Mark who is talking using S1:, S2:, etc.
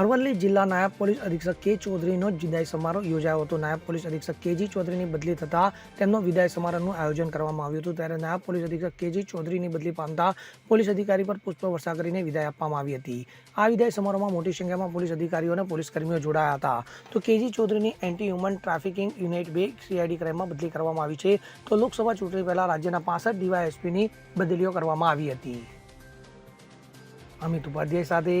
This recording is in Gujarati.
S1: અરવલ્લી જિલ્લા નાયબ પોલીસ અધિક્ષક કે ચૌધરીનો વિદાય સમારોહ યોજાયો હતો. નાયબ પોલીસ અધિક્ષક કેજી ચૌધરીની બદલી થતાં તેમનો વિદાય સમારોહનું આયોજન કરવામાં આવ્યું હતું. ત્યારે નાયબ પોલીસ અધિક્ષક કેજી ચૌધરીની બદલી પામતા પોલીસ અધિકારી પર પુષ્પવર્ષા કરીને વિદાય આપવામાં આવી હતી. આ વિદાય સમારોહમાં મોટી સંખ્યામાં પોલીસ અધિકારીઓ અને પોલીસ કર્મીઓ જોડાયા હતા. તો કેજી ચૌધરીની એન્ટી હ્યુમન ટ્રાફિકિંગ યુનિટ બે સીઆઈડી ક્રાઇમમાં બદલી કરવામાં આવી છે. તો લોકસભા ચૂંટણી પહેલાં રાજ્યના પાસઠ ડીવાયએસપીની બદલીઓ કરવામાં આવી હતી. અમિત ઉપાધ્યાય સાથે